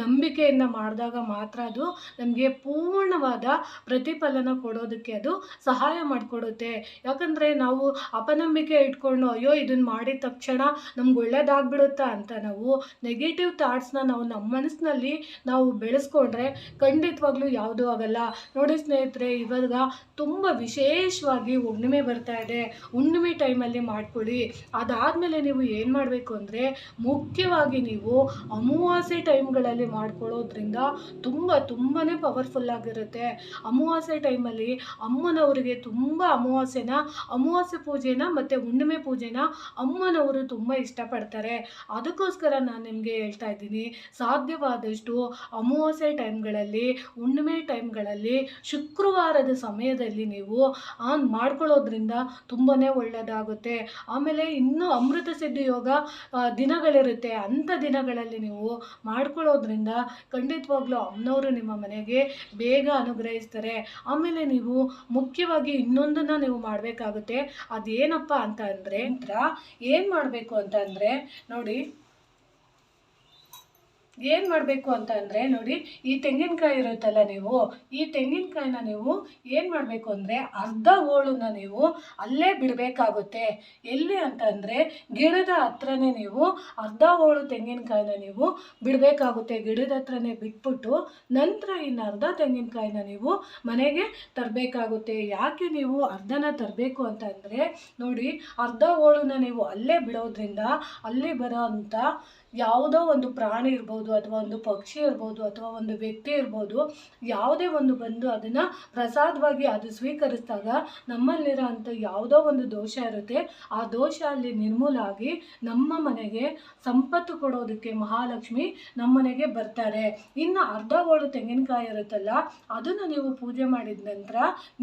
ನಂಬಿಕೆಯಿಂದ ಮಾಡಿದಾಗ ಮಾತ್ರ ಅದು ನಮಗೆ ಪೂರ್ಣವಾದ ಪ್ರತಿಫಲನ ಕೊಡೋದಕ್ಕೆ ಅದು ಸಹಾಯ ಮಾಡಿಕೊಡುತ್ತೆ. ಯಾಕಂದರೆ ನಾವು ಅಪನಂಬಿಕೆ ಇಟ್ಕೊಂಡು, ಅಯ್ಯೋ ಇದನ್ನು ಮಾಡಿದ ತಕ್ಷಣ ನಮ್ಗೆ ಒಳ್ಳೇದಾಗ್ಬಿಡುತ್ತಾ? ಅಂತ ನಾವು ನೆಗೆಟಿವ್ ಥಾಟ್ಸ್ನ ನಾವು ನಮ್ಮ ಮನಸ್ಸಿನಲ್ಲಿ ನಾವು ಬೆಳೆಸ್ಕೊಂಡ್ರೆ ಖಂಡಿತವಾಗ್ಲೂ ಯಾವುದೂ ಆಗಲ್ಲ. ನೋಡಿ ಸ್ನೇಹಿತರೆ, ಇವಾಗ ತುಂಬ ವಿಶೇಷವಾಗಿ ಹುಣ್ಣಿಮೆ ಬರ್ತಾ ಇದೆ. ಹುಣ್ಣಿಮೆ ಟೈಮಲ್ಲಿ ಮಾಡ್ಕೊಳ್ಳಿ. ಅದಾದಮೇಲೆ ನೀವು ಏನು ಮಾಡಬೇಕು ಅಂದರೆ ಮುಖ್ಯವಾಗಿ ನೀವು ಅಮಾವಾಸ್ಯೆ ಟೈಮ್ಗಳಲ್ಲಿ ಮಾಡ್ಕೊಳ್ಳೋದ್ರಿಂದ ತುಂಬ ತುಂಬಾ ಪವರ್ಫುಲ್ ಆಗಿರುತ್ತೆ. ಅಮಾವಾಸ್ಯೆ ಟೈಮಲ್ಲಿ ಅಮ್ಮನವರಿಗೆ ತುಂಬ ಅಮಾವಾಸ್ಯೆನ ಅಮಾವಾಸ್ಯೆ ಪೂಜೆನ ಮತ್ತು ಹುಣ್ಣಿಮೆ ಪೂಜೆನ ಅಮ್ಮನವರು ತುಂಬ ಇಷ್ಟಪಡ್ತಾರೆ. ಅದಕ್ಕೋಸ್ಕರ ನಾನು ನಿಮಗೆ ಹೇಳ್ತಾ ಇದ್ದೀನಿ ಸಾಧ್ಯವಾದಷ್ಟು ಅಮಾವಾಸ್ಯೆ ಟೈಮ್ಗಳಲ್ಲಿ ಹುಣ್ಣಿಮೆ ಟೈಮ್ಗಳಲ್ಲಿ ಶುಕ್ರವಾರದ ಸಮಯದಲ್ಲಿ ನೀವು ಆನ್ ಮಾಡ್ಕೊಳ್ಳೋದ್ರಿಂದ ತುಂಬಾ ಒಳ್ಳೆಯದಾಗುತ್ತೆ ಆಮೇಲೆ ಇನ್ನೂ ಅಮೃತ ಸಿದ್ಧಿ ಯೋಗ ಆ, ದಿನಗಳಿರುತ್ತೆ ಅಂಥ ದಿನಗಳಲ್ಲಿ ನೀವು ಮಾಡ್ಕೊಳ್ಳೋದ್ರಿಂದ ಖಂಡಿತವಾಗ್ಲೂ ಅಮ್ಮನವರು ನಿಮ್ಮ ಮನೆಗೆ ಬೇಗ ಅನುಗ್ರಹಿಸ್ತಾರೆ. ಆಮೇಲೆ ನೀವು ಮುಖ್ಯವಾಗಿ ಇನ್ನೊಂದನ್ನು ನೀವು ಮಾಡಬೇಕಾಗುತ್ತೆ. ಅದೇನಪ್ಪ ಅಂತ ಅಂದರೆ, ನಂತರ ಏನು ಮಾಡಬೇಕು ಅಂತ ಅಂದರೆ, ನೋಡಿ ಏನು ಮಾಡಬೇಕು ಅಂತ ಅಂದರೆ ನೋಡಿ, ಈ ತೆಂಗಿನಕಾಯಿ ಇರುತ್ತಲ್ಲ ನೀವು, ಈ ತೆಂಗಿನಕಾಯಿನ ನೀವು ಏನು ಮಾಡಬೇಕು ಅಂದರೆ ಅರ್ಧ ಹೋಳನ್ನ ನೀವು ಅಲ್ಲೇ ಬಿಡಬೇಕಾಗುತ್ತೆ. ಎಲ್ಲಿ ಅಂತಂದರೆ ಗಿಡದ ಹತ್ರನೇ ನೀವು ಅರ್ಧ ಹೋಳು ತೆಂಗಿನಕಾಯಿನ ನೀವು ಬಿಡಬೇಕಾಗುತ್ತೆ. ಗಿಡದ ಹತ್ರನೇ ಬಿಟ್ಬಿಟ್ಟು ನಂತರ ಇನ್ನು ಅರ್ಧ ತೆಂಗಿನಕಾಯಿನ ನೀವು ಮನೆಗೆ ತರಬೇಕಾಗುತ್ತೆ. ಯಾಕೆ ನೀವು ಅರ್ಧನ ತರಬೇಕು ಅಂತ ಅಂದರೆ ನೋಡಿ, ಅರ್ಧ ಹೋಳನ್ನ ನೀವು ಅಲ್ಲೇ ಬಿಡೋದ್ರಿಂದ ಅಲ್ಲಿ ಬರೋ ಯಾವುದೋ ಒಂದು ಪ್ರಾಣಿ ಇರ್ಬೋದು ಅಥವಾ ಒಂದು ಪಕ್ಷಿ ಇರ್ಬೋದು ಅಥವಾ ಒಂದು ವ್ಯಕ್ತಿ ಇರ್ಬೋದು, ಯಾವುದೇ ಒಂದು ಬಂದು ಅದನ್ನು ಪ್ರಸಾದವಾಗಿ ಅದು ಸ್ವೀಕರಿಸಿದಾಗ ನಮ್ಮಲ್ಲಿರೋ ಅಂಥ ಯಾವುದೋ ಒಂದು ದೋಷ ಇರುತ್ತೆ. ಆ ದೋಷ ಅಲ್ಲಿ ನಿರ್ಮೂಲ ಆಗಿ ನಮ್ಮ ಮನೆಗೆ ಸಂಪತ್ತು ಕೊಡೋದಕ್ಕೆ ಮಹಾಲಕ್ಷ್ಮಿ ನಮ್ಮ ಮನೆಗೆ ಬರ್ತಾರೆ. ಇನ್ನು ಅರ್ಧ ತೆಂಗಿನಕಾಯಿ ಇರುತ್ತಲ್ಲ, ಅದನ್ನು ನೀವು ಪೂಜೆ ಮಾಡಿದ ನಂತರ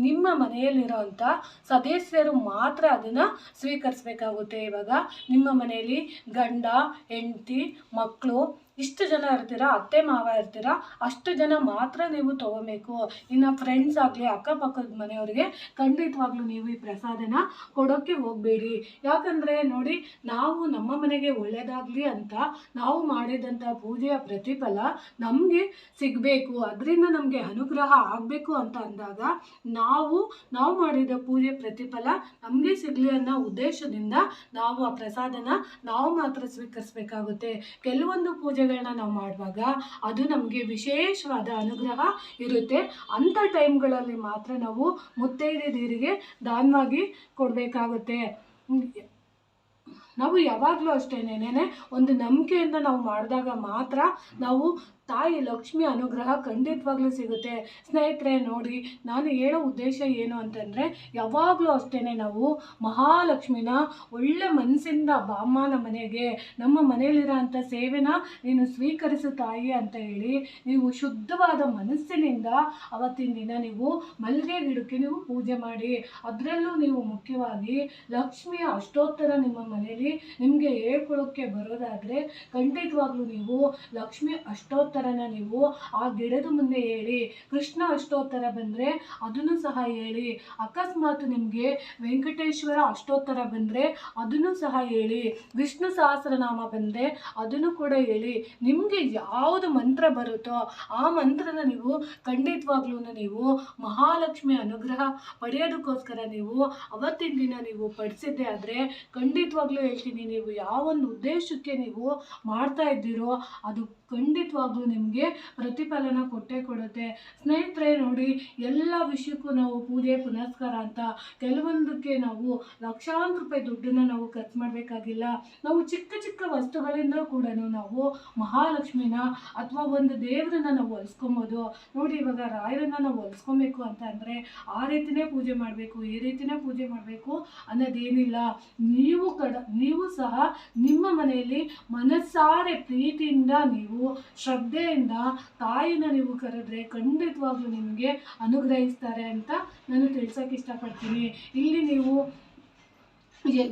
ನಿಮ್ಮ ಮನೆಯಲ್ಲಿರೋ ಅಂಥ ಸದಸ್ಯರು ಮಾತ್ರ ಅದನ್ನು ಸ್ವೀಕರಿಸಬೇಕಾಗುತ್ತೆ. ಇವಾಗ ನಿಮ್ಮ ಮನೆಯಲ್ಲಿ ಗಂಡ, ಹೆಂಡತಿ ಮಕ್ಕಳು ಇಷ್ಟು ಜನ ಇರ್ತೀರಾ, ಅತ್ತೆ ಮಾವ ಇರ್ತೀರಾ, ಅಷ್ಟು ಜನ ಮಾತ್ರ ನೀವು ತೊಗೋಬೇಕು. ಇನ್ನು ಫ್ರೆಂಡ್ಸ್ ಆಗಲಿ, ಅಕ್ಕಪಕ್ಕದ ಮನೆಯವ್ರಿಗೆ ಖಂಡಿತವಾಗ್ಲೂ ನೀವು ಈ ಪ್ರಸಾದನ ಕೊಡೋಕ್ಕೆ ಹೋಗಬೇಡಿ. ಯಾಕಂದರೆ ನೋಡಿ, ನಾವು ನಮ್ಮ ಮನೆಗೆ ಒಳ್ಳೆಯದಾಗಲಿ ಅಂತ ನಾವು ಮಾಡಿದಂಥ ಪೂಜೆಯ ಪ್ರತಿಫಲ ನಮಗೆ ಸಿಗಬೇಕು. ಅದರಿಂದ ನಮಗೆ ಅನುಗ್ರಹ ಆಗಬೇಕು ಅಂತ ಅಂದಾಗ ನಾವು ನಾವು ಮಾಡಿದ ಪೂಜೆ ಪ್ರತಿಫಲ ನಮಗೆ ಸಿಗಲಿ ಅನ್ನೋ ಉದ್ದೇಶದಿಂದ ನಾವು ಆ ಪ್ರಸಾದನ ನಾವು ಮಾತ್ರ ಸ್ವೀಕರಿಸಬೇಕಾಗುತ್ತೆ. ಕೆಲವೊಂದು ಪೂಜೆಗಳನ್ನ ನಾವು ಮಾಡುವಾಗ ಅದು ನಮಗೆ ವಿಶೇಷವಾದ ಅನುಗ್ರಹ ಇರುತ್ತೆ. ಅಂಥ ಟೈಮ್ಗಳಲ್ಲಿ ಮಾತ್ರ ನಾವು ಮುತ್ತೈದೆಯರಿಗೆ ದಾನವಾಗಿ ಕೊಡಬೇಕಾಗುತ್ತೆ. ನಾವು ಯಾವಾಗಲೂ ಅಷ್ಟೇನೇನೆ ಒಂದು ನಂಬಿಕೆಯಿಂದ ನಾವು ಮಾಡಿದಾಗ ಮಾತ್ರ ನಾವು ತಾಯಿ ಲಕ್ಷ್ಮಿ ಅನುಗ್ರಹ ಖಂಡಿತವಾಗ್ಲೂ ಸಿಗುತ್ತೆ. ಸ್ನೇಹಿತರೆ, ನೋಡಿ, ನಾನು ಹೇಳೋ ಉದ್ದೇಶ ಏನು ಅಂತಂದರೆ, ಯಾವಾಗಲೂ ಅಷ್ಟೇ ನಾವು ಮಹಾಲಕ್ಷ್ಮಿನ ಒಳ್ಳೆ ಮನಸ್ಸಿಂದ ಬಾಮ್ಮನ ಮನೆಗೆ, ನಮ್ಮ ಮನೆಯಲ್ಲಿರೋ ಅಂಥ ಸೇವೆನ ನೀನು ಸ್ವೀಕರಿಸು ತಾಯಿ ಅಂತ ಹೇಳಿ, ನೀವು ಶುದ್ಧವಾದ ಮನಸ್ಸಿನಿಂದ ಅವತ್ತಿನ ದಿನ ನೀವು ಮಲ್ಲಿಗೆ ಗಿಡಕ್ಕೆ ನೀವು ಪೂಜೆ ಮಾಡಿ, ಅದರಲ್ಲೂ ನೀವು ಮುಖ್ಯವಾಗಿ ಲಕ್ಷ್ಮಿಯ ಅಷ್ಟೋತ್ತರ ನಿಮ್ಮ ಮನೆಯಲ್ಲಿ ನಿಮಗೆ ಹೇಳ್ಕೊಳ್ಳೋಕ್ಕೆ ಬರೋದಾದರೆ ಖಂಡಿತವಾಗ್ಲೂ ನೀವು ಲಕ್ಷ್ಮಿ ಅಷ್ಟೋತ್ತರನ ನೀವು ಆ ಗಿಡದ ಮುಂದೆ ಹೇಳಿ. ಕೃಷ್ಣ ಅಷ್ಟೋತ್ತರ ಬಂದರೆ ಅದನ್ನು ಸಹ ಹೇಳಿ. ಅಕಸ್ಮಾತ್ ನಿಮಗೆ ವೆಂಕಟೇಶ್ವರ ಅಷ್ಟೋತ್ತರ ಬಂದರೆ ಅದನ್ನು ಸಹ ಹೇಳಿ. ವಿಷ್ಣು ಸಹಸ್ರನಾಮ ಬಂದರೆ ಅದನ್ನು ಕೂಡ ಹೇಳಿ. ನಿಮಗೆ ಯಾವುದು ಮಂತ್ರ ಬರುತ್ತೋ ಆ ಮಂತ್ರನ ನೀವು ಖಂಡಿತವಾಗ್ಲೂ ನೀವು ಮಹಾಲಕ್ಷ್ಮಿ ಅನುಗ್ರಹ ಪಡೆಯೋದಕ್ಕೋಸ್ಕರ ನೀವು ಅವತ್ತಿನ ದಿನ ನೀವು ಪಡಿಸಿದ್ದೆ ಆದರೆ ಖಂಡಿತವಾಗ್ಲೂ ನೀವು ಯಾವ ಒಂದು ಉದ್ದೇಶಕ್ಕೆ ನೀವು ಮಾಡ್ತಾ ಇದ್ದೀರೋ ಅದು ಖಂಡಿತವಾಗ್ಲೂ ನಿಮಗೆ ಪ್ರತಿಫಲನ ಕೊಟ್ಟೇ ಕೊಡುತ್ತೆ. ಸ್ನೇಹಿತರೆ ನೋಡಿ, ಎಲ್ಲ ವಿಷಯಕ್ಕೂ ನಾವು ಪೂಜೆ, ಪುನಸ್ಕಾರ ಅಂತ ಕೆಲವೊಂದಕ್ಕೆ ನಾವು ಲಕ್ಷಾಂತರ ರೂಪಾಯಿ ದುಡ್ಡನ್ನು ನಾವು ಖರ್ಚು ಮಾಡಬೇಕಾಗಿಲ್ಲ. ನಾವು ಚಿಕ್ಕ ಚಿಕ್ಕ ವಸ್ತುಗಳಿಂದ ಕೂಡ ನಾವು ಮಹಾಲಕ್ಷ್ಮಿನ ಅಥವಾ ಒಂದು ದೇವರನ್ನ ನಾವು ಹೊಲಿಸ್ಕೊಬೋದು. ನೋಡಿ, ಇವಾಗ ರಾಯರನ್ನ ನಾವು ಹೊಲಿಸ್ಕೊಬೇಕು ಅಂತ ಅಂದರೆ ಆ ರೀತಿನೇ ಪೂಜೆ ಮಾಡಬೇಕು, ಈ ರೀತಿನೇ ಪೂಜೆ ಮಾಡಬೇಕು ಅನ್ನೋದೇನಿಲ್ಲ. ನೀವು ಕಡ, ನೀವು ಸಹ ನಿಮ್ಮ ಮನೆಯಲ್ಲಿ ಮನಸ್ಸಾರೆ ಪ್ರೀತಿಯಿಂದ ನೀವು ಶ್ರದ್ಧೆಯಿಂದ ತಾಯಿನ ನೀವು ಕರೆದ್ರೆ ಖಂಡಿತವಾಗ್ಲೂ ನಿಮಗೆ ಅನುಗ್ರಹಿಸ್ತಾರೆ ಅಂತ ನಾನು ತಿಳ್ಸೋಕೆ ಇಷ್ಟಪಡ್ತೀನಿ. ಇಲ್ಲಿ ನೀವು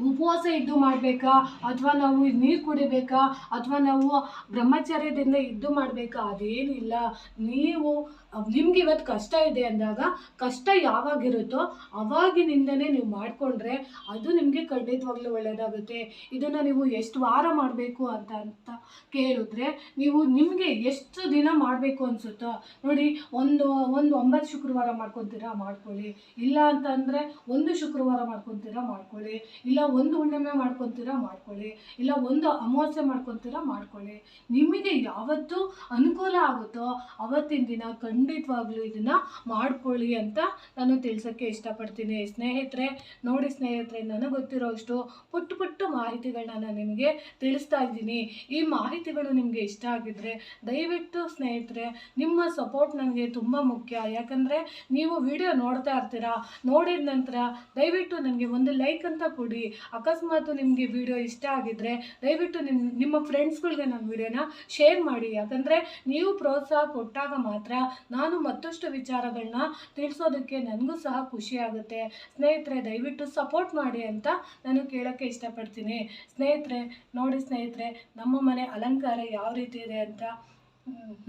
ಉಪವಾಸ ಇದ್ದು ಮಾಡಬೇಕಾ? ಅಥವಾ ನಾವು ನೀರು ಕುಡಿಬೇಕಾ? ಅಥವಾ ನಾವು ಬ್ರಹ್ಮಚರ್ಯದಿಂದ ಇದ್ದು ಮಾಡಬೇಕಾ? ಅದೇನಿಲ್ಲ. ನೀವು ನಿಮ್ಗೆ ಇವತ್ತು ಕಷ್ಟ ಇದೆ ಅಂದಾಗ ಕಷ್ಟ ಯಾವಾಗಿರುತ್ತೋ ಅವಾಗಿನಿಂದನೇ ನೀವು ಮಾಡಿಕೊಂಡ್ರೆ ಅದು ನಿಮಗೆ ಖಂಡಿತವಾಗ್ಲೂ ಒಳ್ಳೆಯದಾಗುತ್ತೆ ಇದನ್ನು ನೀವು ಎಷ್ಟು ವಾರ ಮಾಡಬೇಕು ಅಂತ ಅಂತ ಕೇಳಿದ್ರೆ ನೀವು ನಿಮಗೆ ಎಷ್ಟು ದಿನ ಮಾಡಬೇಕು ಅನಿಸುತ್ತೋ, ನೋಡಿ ಒಂದು ಒಂದು ಒಂಬತ್ತು ಶುಕ್ರವಾರ ಮಾಡ್ಕೊತೀರಾ ಮಾಡ್ಕೊಳ್ಳಿ. ಇಲ್ಲ ಅಂತಂದರೆ ಒಂದು ಶುಕ್ರವಾರ ಮಾಡ್ಕೊತೀರಾ ಮಾಡ್ಕೊಳ್ಳಿ. ಇಲ್ಲ ಒಂದು ಹುಣ್ಣಿಮೆ ಮಾಡ್ಕೊತೀರಾ ಮಾಡ್ಕೊಳ್ಳಿ. ಇಲ್ಲ ಒಂದು ಅಮಾವಾಸ್ಯೆ ಮಾಡ್ಕೊತೀರಾ ಮಾಡ್ಕೊಳ್ಳಿ. ನಿಮಗೆ ಯಾವತ್ತು ಅನುಕೂಲ ಆಗುತ್ತೋ ಅವತ್ತಿನ ದಿನ ಖಂಡಿತವಾಗ್ಲೂ ಇದನ್ನು ಮಾಡ್ಕೊಳ್ಳಿ ಅಂತ ನಾನು ತಿಳ್ಸೋಕ್ಕೆ ಇಷ್ಟಪಡ್ತೀನಿ. ಸ್ನೇಹಿತರೆ, ನೋಡಿ ಸ್ನೇಹಿತರೆ, ನನಗೆ ಗೊತ್ತಿರೋಷ್ಟು ಪುಟ್ಟ ಪುಟ್ಟ ಮಾಹಿತಿಗಳನ್ನ ನಾನು ನಿಮಗೆ ತಿಳಿಸ್ತಾ ಇದ್ದೀನಿ. ಈ ಮಾಹಿತಿಗಳು ನಿಮಗೆ ಇಷ್ಟ ಆಗಿದ್ರೆ ದಯವಿಟ್ಟು ಸ್ನೇಹಿತರೆ, ನಿಮ್ಮ ಸಪೋರ್ಟ್ ನನಗೆ ತುಂಬ ಮುಖ್ಯ. ಯಾಕಂದರೆ ನೀವು ವಿಡಿಯೋ ನೋಡ್ತಾ ಇರ್ತೀರಾ, ನೋಡಿದ ನಂತರ ದಯವಿಟ್ಟು ನನಗೆ ಒಂದು ಲೈಕ್ ಅಂತ ಕೊಡಿ. ಅಕಸ್ಮಾತ್ ನಿಮಗೆ ವಿಡಿಯೋ ಇಷ್ಟ ಆಗಿದ್ರೆ ದಯವಿಟ್ಟು ನಿಮ್ಮ ನಿಮ್ಮ ಫ್ರೆಂಡ್ಸ್ಗಳಿಗೆ ನನ್ನ ವಿಡಿಯೋನ ಶೇರ್ ಮಾಡಿ. ಯಾಕಂದರೆ ನೀವು ಪ್ರೋತ್ಸಾಹ ಕೊಟ್ಟಾಗ ಮಾತ್ರ ನಾನು ಮತ್ತಷ್ಟು ವಿಚಾರಗಳನ್ನ ತಿಳಿಸೋದಕ್ಕೆ ನನಗೂ ಸಹ ಖುಷಿಯಾಗುತ್ತೆ ಸ್ನೇಹಿತರೆ, ದಯವಿಟ್ಟು ಸಪೋರ್ಟ್ ಮಾಡಿ ಅಂತ ನಾನು ಕೇಳೋಕ್ಕೆ ಇಷ್ಟಪಡ್ತೀನಿ. ಸ್ನೇಹಿತರೆ, ನೋಡಿ ಸ್ನೇಹಿತರೆ, ನಮ್ಮ ಮನೆ ಅಲಂಕಾರ ಯಾವ ರೀತಿ ಇದೆ ಅಂತ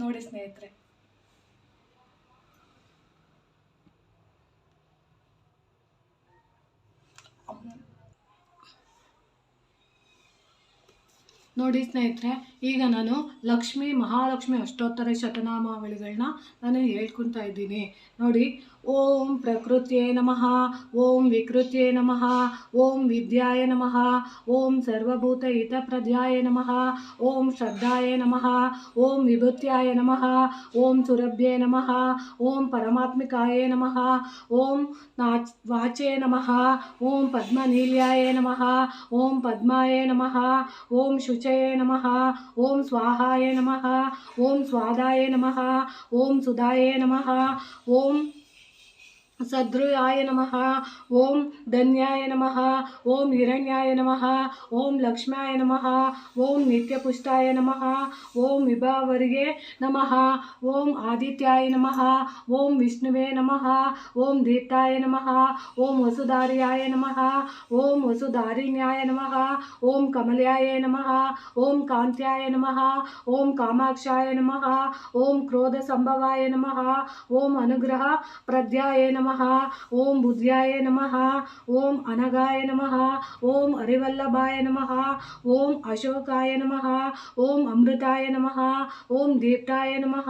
ನೋಡಿ ಸ್ನೇಹಿತರೆ. ನೋಡಿ ಸ್ನೇಹಿತರೆ ಈಗ ನಾನು ಲಕ್ಷ್ಮಿ ಮಹಾಲಕ್ಷ್ಮಿ ಅಷ್ಟೋತ್ತರ ಶತನಾಮಾವಳಿಗಳನ್ನ ನಾನು ಹೇಳ್ಕೊತಾ ಇದ್ದೀನಿ ನೋಡಿ ಓಂ ಪ್ರಕೃತಿಯೇ ನಮಃ ಓಂ ವಿಕೃತಿಯೇ ನಮಃ ಓಂ ವಿದ್ಯಾಯ ನಮಃ ಓಂ ಸರ್ವಭೂತ ಹಿತಪ್ರಧ್ಯಾಯ ನಮಃ ಓಂ ಶ್ರದ್ಧಾಯ ನಮಃ ಓಂ ವಿಭೂತ್ಯಾಯ ನಮಃ ಓಂ ಸುರಭ್ಯೇ ನಮಃ ಓಂ ಪರಮಾತ್ಮಿಕಾಯ ನಮಃ ಓಂ ನಾಚ್ ವಾಚೇ ನಮಃ ಓಂ ಪದ್ಮನೀಲ್ಯಾಯ ನಮಃ ಓಂ ಪದ್ಮಾಯ ನಮಃ ಓಂ ಶುಚಯೇ ನಮಃ ಓಂ ಸ್ವಾಹಾಯ ನಮಃ ಓಂ ಸ್ವಾದಾಯ ನಮಃ ಓಂ ಸುಧಾಯ ನಮಃ ಓಂ ಸದೃಯಾಯ ನಮಃ ಓಂ ಧನ್ಯಾಯ ನಮಃ ಓಂ ಹಿರಣ್ಯಾಯ ನಮಃ ಓಂ ಲಕ್ಷ್ಮ್ಯಾಯ ನಮಃ ಓಂ ನಿತ್ಯಪುಷ್ಟಾಯ ನಮಃ ಓಂ ವಿಭಾವರಿಗೆ ನಮಃ ಓಂ ಆದಿತ್ಯಾಯ ನಮಃ ಓಂ ವಿಷ್ಣುವೇ ನಮಃ ಓಂ ದೀಪ್ತಾಯ ನಮಃ ಓಂ ವಸುಧಾರ್ಯಾಯ ನಮಃ ಓಂ ವಸುಧಾರಿಣ್ಯಾಯ ನಮಃ ಓಂ ಕಮಲ್ಯಾಯ ನಮಃ ಓಂ ಕಾಂತ್ಯಾಯ ನಮಃ ಓಂ ಕಾಮಾಕ್ಷಾಯ ನಮಃ ಓಂ ಕ್ರೋಧ ಸಂಭವಾಯ ನಮಃ ಓಂ ಅನುಗ್ರಹ ಪ್ರದ್ಯಾಯ ನಮಃ ಓಂ ಬುದ್ಧ್ಯಾಯ ನಮಃ ಓಂ ಅನಗಾಯ ನಮಃ ಓಂ ಅರಿವಲ್ಲಭಾಯ ನಮಃ ಓಂ ಅಶೋಕಾಯ ನಮಃ ಓಂ ಅಮೃತಾಯ ನಮಃ ಓಂ ದೀಪ್ತಾಯ ನಮಃ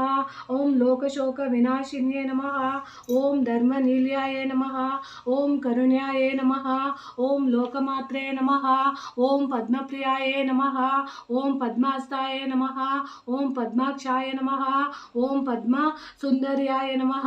ಓಂ ಲೋಕಶೋಕ ವಿನಾಶಿನ್ಯೇ ನಮಃ ಓಂ ಧರ್ಮನೀಲ್ಯಾಯ ನಮಃ ಓಂ ಕರುಣ್ಯಾಯ ನಮಃ ಓಂ ಲೋಕಮಾತ್ರೇ ನಮಃ ಓಂ ಪದ್ಮಪ್ರಿಯಾಯ ನಮಃ ಓಂ ಪದ್ಮಾಸ್ತಾಯ ನಮಃ ಓಂ ಪದ್ಮಾಕ್ಷಾಯ ನಮಃ ಓಂ ಪದ್ಮ ಸುಂದರ್ಯಾಯ ನಮಃ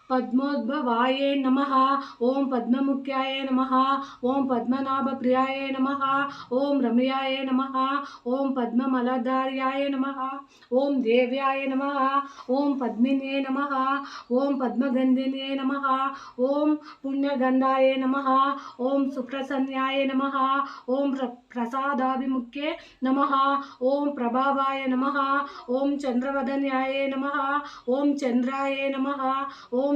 ಓಂ ಪದ್ಮ ಪದ್ಮೋದ್ಭವಾಯೇ ನಮಃ ಓಂ ಪದ್ಮಮುಖ್ಯಾಯ ನಮಃ ಓಂ ಪದ್ಮನಾಭಪ್ರಿಯಾಯ ನಮಃ ಓಂ ರಮ್ಯಾಯ ನಮಃ ಓಂ ಪದ್ಮಮಲಧಾರ್ಯಾಯ ನಮಃ ಓಂ ದೇವ್ಯಾಯ ನಮಃ ಓಂ ಪದ್ಮಿನ್ಯೇ ನಮಃ ಓಂ ಪದ್ಮಗಂಧಿನ್ಯೇ ನಮಃ ಓಂ ಪುಣ್ಯಗಂಧಾಯ ನಮಃ ಓಂ ಸುಪ್ರಸನ್ಯಾಯ ನಮಃ ಓಂ ಪ್ರ ಪ್ರಸಾದಾಭಿಮುಖ್ಯೆ ನಮಃ ಓಂ ಪ್ರಭಾವಾಯ ನಮಃ ಓಂ ಚಂದ್ರವದನ್ಯಾಯ ನಮಃ ಓಂ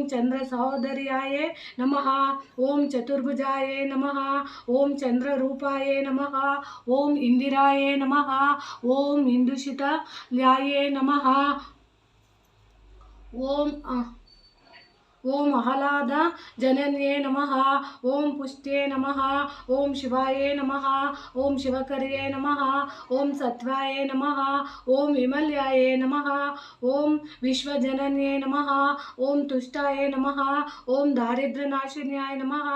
ಚಂದ್ರಾಯ ನಮಃ ಓಂ ಚಂದ್ರ ಸಹೋದರ್ಯಾಯ ನಮಃ ಓಂ ಚತುರ್ಭುಜಾಯ ನಮಃ ಓಂ ಚಂದ್ರರೂಪಾಯ ನಮಃ ಓಂ ಇಂದಿರಾಯ ನಮಃ ಓಂ ಇಂದುಷಿತ ಲ್ಯಾಯೇ ನಮಃ ಓಂ ಅ- ಓಂ ಆಹ್ಲಾದ ಜನನ್ಯೇ ನಮಃ ಓಂ ಪುಷ್ಟ್ಯೇ ನಮಃ ಓಂ ಶಿವಾಯೇ ನಮಃ ಓಂ ಶಿವಕರ್ಯೇ ನಮಃ ಓಂ ಸತ್ವಾಯೇ ನಮಃ ಓಂ ವಿಮಲ್ಯಾಯೇ ನಮಃ ಓಂ ವಿಶ್ವಜನನ್ಯೇ ನಮಃ ಓಂ ತುಷ್ಟಾಯೇ ನಮಃ ಓಂ ದಾರಿದ್ರ್ಯನಾಶಿನ್ಯಾಯ ನಮಃ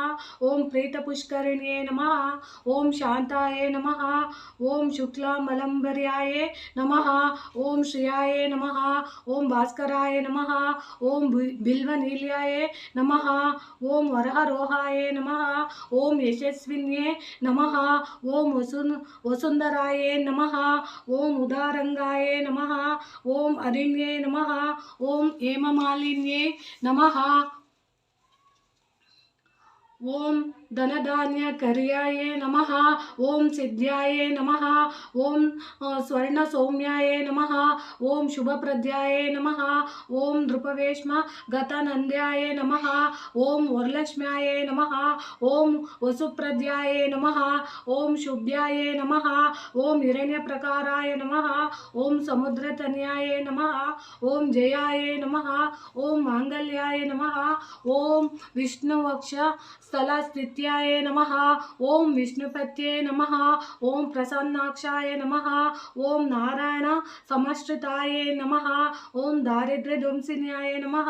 ಓಂ ಪ್ರೀತಪುಷ್ಕರಿಣ್ಯೇ ನಮಃ ಓಂ ಶಾಂತಾಯೇ ನಮಃ ಓಂ ಶುಕ್ಲಾಮಲಂಬರ್ಯಾಯೇ ನಮಃ ಓಂ ಶ್ರಿಯಾಯೇ ನಮಃ ಓಂ ಭಾಸ್ಕರಾಯ ನಮಃ ಓಂ ಬಿ- ಬಿಲ್ವನೀಲ್ಯಾಯೇ ನಮಃ ಓಂ ವರಹರೋಹಾಯೇ ನಮಃ ಓಂ ಯಶಸ್ವಿನ್ಯೇ ನಮಃ ಓಂ ವಸುನ್ ವಸುಂಧರಾಯೇ ನಮಃ ಓಂ ಉದಾರಂಗಾಯೇ ನಮಃ ಓಂ ಅರಿಣ್ಯೇ ನಮಃ ಓಂ ಹೇಮಮಾಲಿನ್ಯೇ ನಮಃ ಓಂ ಧನಧಾನ್ಯ ಕರ್ಯಾಯೇ ನಮಃ ಓಂ ಸಿದ್ಧ್ಯಾಯೇ ನಮಃ ಓಂ ಆ, ಸ್ವರ್ಣ ಸೌಮ್ಯಾಯೇ ನಮಃ ಓಂ ಶುಭಪ್ರದ್ಯಾಯೇ ನಮಃ ಓಂ ನೃಪವೇಶ್ಮ ಗತನಂದ್ಯಾಯೇ ನಮಃ ಓಂ ವರಲಕ್ಷ್ಮ್ಯಾಯೇ ನಮಃ ಓಂ ವಸುಪ್ರದ್ಯಾಯೇ ನಮಃ ಓಂ ಶುಭ್ಯಾಯೇ ನಮಃ ಓಂ ಹಿರಣ್ಯಪ್ರಕಾರಾಯ ನಮಃ ಓಂ ಸಮುದ್ರತನ್ಯಾಯೇ ನಮಃ ಓಂ ಜಯಾಯೇ ನಮಃ ಓಂ ಮಾಂಗಲ್ಯಾಯ ನಮಃ ಓಂ ವಿಷ್ಣುವಕ್ಷ ಸ್ಥಳಸ್ಥಿತ್ಯಾಯ ನಮಃ ಓಂ ವಿಷ್ಣುಪತ್ಯೇ ನಮಃ ಓಂ ಪ್ರಸನ್ನಾಕ್ಷಾಯ ನಮಃ ಓಂ ನಾರಾಯಣ ಸಮಶ್ರಿತಾಯೇ ನಮಃ ಓಂ ದಾರಿದ್ರ್ಯಧ್ವಂಸಿನ್ಯಾಯ ನಮಃ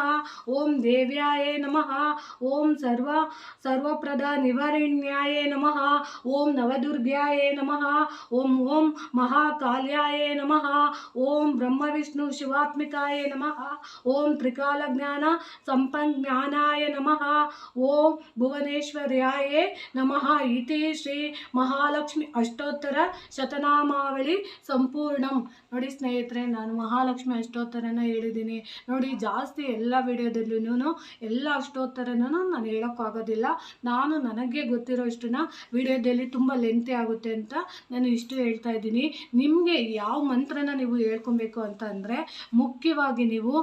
ಓಂ ದೇವ್ಯಾಯ ನಮಃ ಓಂ ಸರ್ವ ಸರ್ವಪ್ರದ ನಿವಾರಿಣ್ಯಾಯ ನಮಃ ಓಂ ನವದುರ್ಗ್ಯಾಯ ನಮಃ ಓಂ ಓಂ ಮಹಾಕಾಲ್ಯಾಯ ನಮಃ ಶಿವಾತ್ಮಿಕಾಯ ನಮಃ. ಇತಿ ಶ್ರೀ ಮಹಾಲಕ್ಷ್ಮಿ ಅಷ್ಟೋತ್ತರ ಶತನಾಮಾವಳಿ ಸಂಪೂರ್ಣಂ. ನೋಡಿ ಸ್ನೇಹಿತರೆ, ನಾನು ಮಹಾಲಕ್ಷ್ಮಿ ಅಷ್ಟೋತ್ತರನ ಹೇಳಿದ್ದೀನಿ. ನೋಡಿ, ಜಾಸ್ತಿ ಎಲ್ಲ ವಿಡಿಯೋದಲ್ಲೂ ಎಲ್ಲ ಅಷ್ಟೋತ್ತರನೂ ನಾನು ಹೇಳೋಕ್ಕಾಗೋದಿಲ್ಲ. ನಾನು ನನಗೆ ಗೊತ್ತಿರೋ ಇಷ್ಟನ್ನ ವಿಡಿಯೋದಲ್ಲಿ ತುಂಬ ಲೆಂತಿ ಆಗುತ್ತೆ ಅಂತ ನಾನು ಇಷ್ಟು ಹೇಳ್ತಾ ಇದ್ದೀನಿ. ನಿಮಗೆ ಯಾವ ಮಂತ್ರನ ನೀವು ಹೇಳ್ಕೊಬೇಕು ಅಂತ ಮುಖ್ಯವಾಗಿ ನೀವು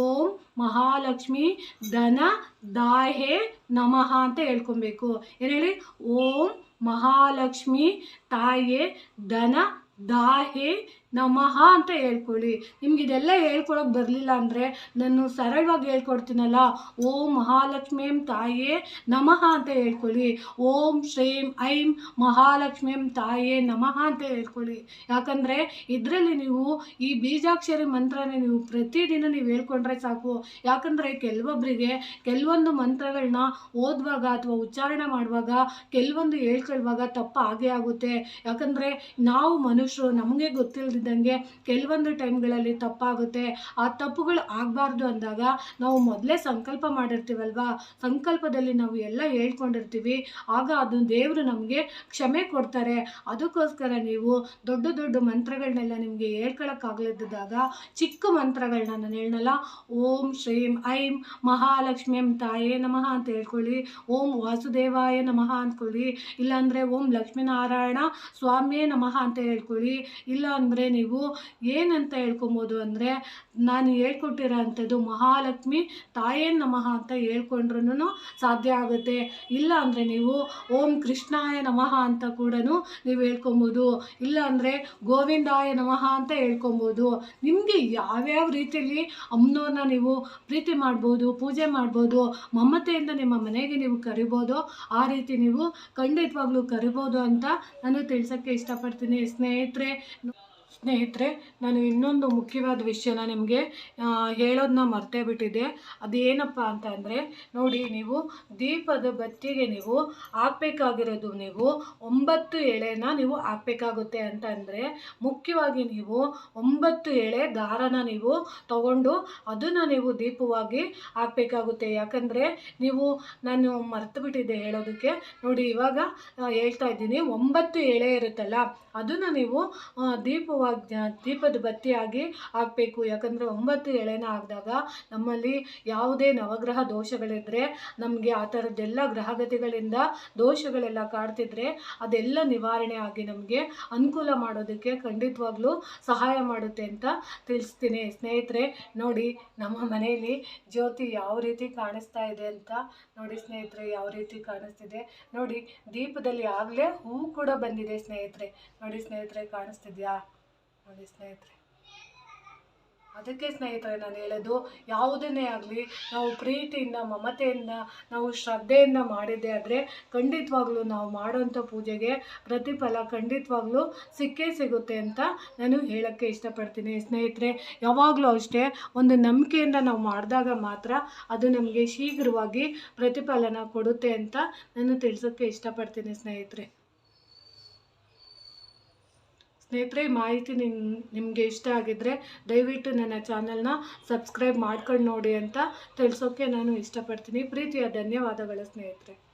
ಓಂ ಮಹಾಲಕ್ಷ್ಮಿ ಧನ ದಾಹೆ ನಮಃ ಅಂತ ಹೇಳ್ಕೊಬೇಕು. ಏನು ಹೇಳಿ? ಓಂ ಮಹಾಲಕ್ಷ್ಮಿ ತಾಯೇ ಧನ ದಾಹೆ ನಮಃ ಅಂತ ಹೇಳ್ಕೊಳ್ಳಿ. ನಿಮ್ಗೆ ಇದೆಲ್ಲ ಹೇಳ್ಕೊಳಕ್ಕೆ ಬರಲಿಲ್ಲ ಅಂದರೆ ನಾನು ಸರಳವಾಗಿ ಹೇಳ್ಕೊಡ್ತೀನಲ್ಲ. ಓಂ ಮಹಾಲಕ್ಷ್ಮೀಂ ತಾಯೇ ನಮಃ ಅಂತ ಹೇಳ್ಕೊಳ್ಳಿ. ಓಂ ಶ್ರೀಂ ಐಂ ಮಹಾಲಕ್ಷ್ಮೀಂ ತಾಯೇ ನಮಃ ಅಂತ ಹೇಳ್ಕೊಳ್ಳಿ. ಯಾಕಂದರೆ ಇದರಲ್ಲಿ ನೀವು ಈ ಬೀಜಾಕ್ಷರಿ ಮಂತ್ರನ ನೀವು ಪ್ರತಿದಿನ ನೀವು ಹೇಳ್ಕೊಂಡ್ರೆ ಸಾಕು. ಯಾಕಂದರೆ ಕೆಲವೊಬ್ಬರಿಗೆ ಕೆಲವೊಂದು ಮಂತ್ರಗಳನ್ನ ಓದುವಾಗ ಅಥವಾ ಉಚ್ಚಾರಣೆ ಮಾಡುವಾಗ ಕೆಲವೊಂದು ಹೇಳ್ಕೊಳ್ಳುವಾಗ ತಪ್ಪು ಆಗೇ ಆಗುತ್ತೆ. ಯಾಕಂದರೆ ನಾವು ಮನುಷ್ಯರು ನಮಗೆ ಗೊತ್ತಿಲ್ಲದಿದ್ದಂಗೆ ಕೆಲವೊಂದು ಟೈಮ್ಗಳಲ್ಲಿ ತಪ್ಪಾಗುತ್ತೆ. ಆ ತಪ್ಪುಗಳು ಆಗಬಾರ್ದು ಅಂದಾಗ ನಾವು ಮೊದಲೇ ಸಂಕಲ್ಪ ಮಾಡಿರ್ತೀವಲ್ವಾ? ಸಂಕಲ್ಪದಲ್ಲಿ ನಾವು ಎಲ್ಲ ಹೇಳ್ಕೊಂಡಿರ್ತೀವಿ. ಆಗ ಅದು ದೇವರು ನಮಗೆ ಕ್ಷಮೆ ಕೊಡ್ತಾರೆ. ಅದಕ್ಕೋಸ್ಕರ ನೀವು ದೊಡ್ಡ ದೊಡ್ಡ ಮಂತ್ರಗಳನ್ನೆಲ್ಲ ನಿಮಗೆ ಹೇಳ್ಕೊಳಕ್ಕಾಗಲಿದ್ದಾಗ ಚಿಕ್ಕ ಮಂತ್ರಗಳನ್ನ ನಾನು ಹೇಳಲ್ಲ ಓಂ ಶ್ರೀಂ ಐಂ ಮಹಾಲಕ್ಷ್ಮೀಂ ತಾಯೇ ನಮಃ ಅಂತ ಹೇಳ್ಕೊಳ್ಳಿ. ಓಂ ವಾಸುದೇವಾಯ ನಮಃ ಅಂದ್ಕೊಳ್ಳಿ ಇಲ್ಲಾಂದರೆ ಓಂ ಲಕ್ಷ್ಮೀನಾರಾಯಣ ಸ್ವಾಮಿಯೇ ನಮಃ ಅಂತ ಹೇಳ್ಕೊಳ್ಳಿ. ಇಲ್ಲ ನೀವು ಏನಂತ ಹೇಳ್ಕೊಬೋದು ಅಂದರೆ, ನಾನು ಹೇಳ್ಕೊಟ್ಟಿರೋ ಅಂಥದ್ದು ಮಹಾಲಕ್ಷ್ಮಿ ತಾಯೇ ನಮಃ ಅಂತ ಹೇಳ್ಕೊಂಡ್ರೂ ಸಾಧ್ಯ ಆಗುತ್ತೆ. ಇಲ್ಲ ಅಂದರೆ ನೀವು ಓಂ ಕೃಷ್ಣಾಯ ನಮಃ ಅಂತ ಕೂಡ ನೀವು ಹೇಳ್ಕೊಬೋದು. ಇಲ್ಲ ಅಂದರೆ ಗೋವಿಂದಾಯ ನಮಃ ಅಂತ ಹೇಳ್ಕೊಬೋದು. ನಿಮಗೆ ಯಾವ್ಯಾವ ರೀತಿಯಲ್ಲಿ ಅಮ್ಮನವ್ರನ್ನ ನೀವು ಪ್ರೀತಿ ಮಾಡ್ಬೋದು, ಪೂಜೆ ಮಾಡ್ಬೋದು, ಮಮತೆಯಿಂದ ನಿಮ್ಮ ಮನೆಗೆ ನೀವು ಕರಿಬೋದು, ಆ ರೀತಿ ನೀವು ಖಂಡಿತವಾಗ್ಲೂ ಕರಿಬೋದು ಅಂತ ನಾನು ತಿಳ್ಸೋಕ್ಕೆ ಇಷ್ಟಪಡ್ತೀನಿ. ಸ್ನೇಹಿತರೆ ಸ್ನೇಹಿತರೆ ನಾನು ಇನ್ನೊಂದು ಮುಖ್ಯವಾದ ವಿಷಯನ ನಿಮಗೆ ಹೇಳೋದನ್ನ ಮರ್ತೇ ಬಿಟ್ಟಿದ್ದೆ. ಅದೇನಪ್ಪ ಅಂತ ಅಂದರೆ ನೋಡಿ ನೀವು ದೀಪದ ಬತ್ತಿಗೆ ನೀವು ಹಾಕ್ಬೇಕಾಗಿರೋದು ನೀವು ಒಂಬತ್ತು ಎಳೆನ ನೀವು ಹಾಕ್ಬೇಕಾಗುತ್ತೆ ಅಂತ ಅಂದರೆ ಮುಖ್ಯವಾಗಿ ನೀವು ಒಂಬತ್ತು ಎಳೆ ದಾರನ ನೀವು ತಗೊಂಡು ಅದನ್ನು ನೀವು ದೀಪವಾಗಿ ಹಾಕಬೇಕಾಗುತ್ತೆ. ಯಾಕಂದರೆ ನೀವು ನಾನು ಮರ್ತು ಬಿಟ್ಟಿದ್ದೆ ಹೇಳೋದಕ್ಕೆ. ನೋಡಿ ಇವಾಗ ಹೇಳ್ತಾ ಇದ್ದೀನಿ ಒಂಬತ್ತು ಎಳೆ ಇರುತ್ತಲ್ಲ ಅದನ್ನು ನೀವು ಆ, ದೀಪವಾಗಿ ದೀಪದ ಬತ್ತಿಯಾಗಿ ಆಗಬೇಕು. ಯಾಕಂದರೆ ಒಂಬತ್ತು ಎಳೆನ ಹಾಕಿದಾಗ ನಮ್ಮಲ್ಲಿ ಯಾವುದೇ ನವಗ್ರಹ ದೋಷಗಳಿದ್ದರೆ ನಮಗೆ ಆ ಥರದ್ದೆಲ್ಲ ಗ್ರಹಗತಿಗಳಿಂದ ದೋಷಗಳೆಲ್ಲ ಕಾಡ್ತಿದ್ರೆ ಅದೆಲ್ಲ ನಿವಾರಣೆ ಆಗಿ ನಮಗೆ ಅನುಕೂಲ ಮಾಡೋದಕ್ಕೆ ಖಂಡಿತವಾಗ್ಲೂ ಸಹಾಯ ಮಾಡುತ್ತೆ ಅಂತ ತಿಳಿಸ್ತೀನಿ. ಸ್ನೇಹಿತರೆ, ನೋಡಿ ನಮ್ಮ ಮನೆಯಲ್ಲಿ ಜ್ಯೋತಿ ಯಾವ ರೀತಿ ಕಾಣಿಸ್ತಾ ಇದೆ ಅಂತ ನೋಡಿ ಸ್ನೇಹಿತರೆ, ಯಾವ ರೀತಿ ಕಾಣಿಸ್ತಿದೆ. ನೋಡಿ ದೀಪದಲ್ಲಿ ಆಗಲೇ ಹೂ ಕೂಡ ಬಂದಿದೆ ಸ್ನೇಹಿತರೆ. ನೋಡಿ ಸ್ನೇಹಿತರೆ, ಕಾಣಿಸ್ತಿದ್ಯಾ? ನೋಡಿ ಸ್ನೇಹಿತರೆ. ಅದಕ್ಕೆ ಸ್ನೇಹಿತರೆ ನಾನು ಹೇಳೋದು, ಯಾವುದನ್ನೇ ಆಗಲಿ ನಾವು ಪ್ರೀತಿಯಿಂದ, ಮಮತೆಯಿಂದ, ನಾವು ಶ್ರದ್ಧೆಯಿಂದ ಮಾಡಿದ್ದೆ ಆದರೆ ಖಂಡಿತವಾಗ್ಲೂ ನಾವು ಮಾಡೋಂಥ ಪೂಜೆಗೆ ಪ್ರತಿಫಲ ಖಂಡಿತವಾಗ್ಲೂ ಸಿಕ್ಕೇ ಸಿಗುತ್ತೆ ಅಂತ ನಾನು ಹೇಳೋಕ್ಕೆ ಇಷ್ಟಪಡ್ತೀನಿ. ಸ್ನೇಹಿತರೆ, ಯಾವಾಗಲೂ ಅಷ್ಟೇ ಒಂದು ನಂಬಿಕೆಯಿಂದ ನಾವು ಮಾಡಿದಾಗ ಮಾತ್ರ ಅದು ನಮಗೆ ಶೀಘ್ರವಾಗಿ ಪ್ರತಿಫಲನ ಕೊಡುತ್ತೆ ಅಂತ ನಾನು ತಿಳಿಸೋಕ್ಕೆ ಇಷ್ಟಪಡ್ತೀನಿ ಸ್ನೇಹಿತರೆ. ಸ್ನೇಹಿತರೆ ಮಾಹಿತಿ ನಿಮ್, ನಿಮಗೆ ಇಷ್ಟ ಆಗಿದ್ದರೆ ದಯವಿಟ್ಟು ನನ್ನ ಚಾನಲ್ನ ಸಬ್ಸ್ಕ್ರೈಬ್ ಮಾಡ್ಕೊಂಡು ನೋಡಿ ಅಂತ ತಿಳಿಸೋಕ್ಕೆ ನಾನು ಇಷ್ಟಪಡ್ತೀನಿ. ಪ್ರೀತಿಯ ಧನ್ಯವಾದಗಳು ಸ್ನೇಹಿತರೆ.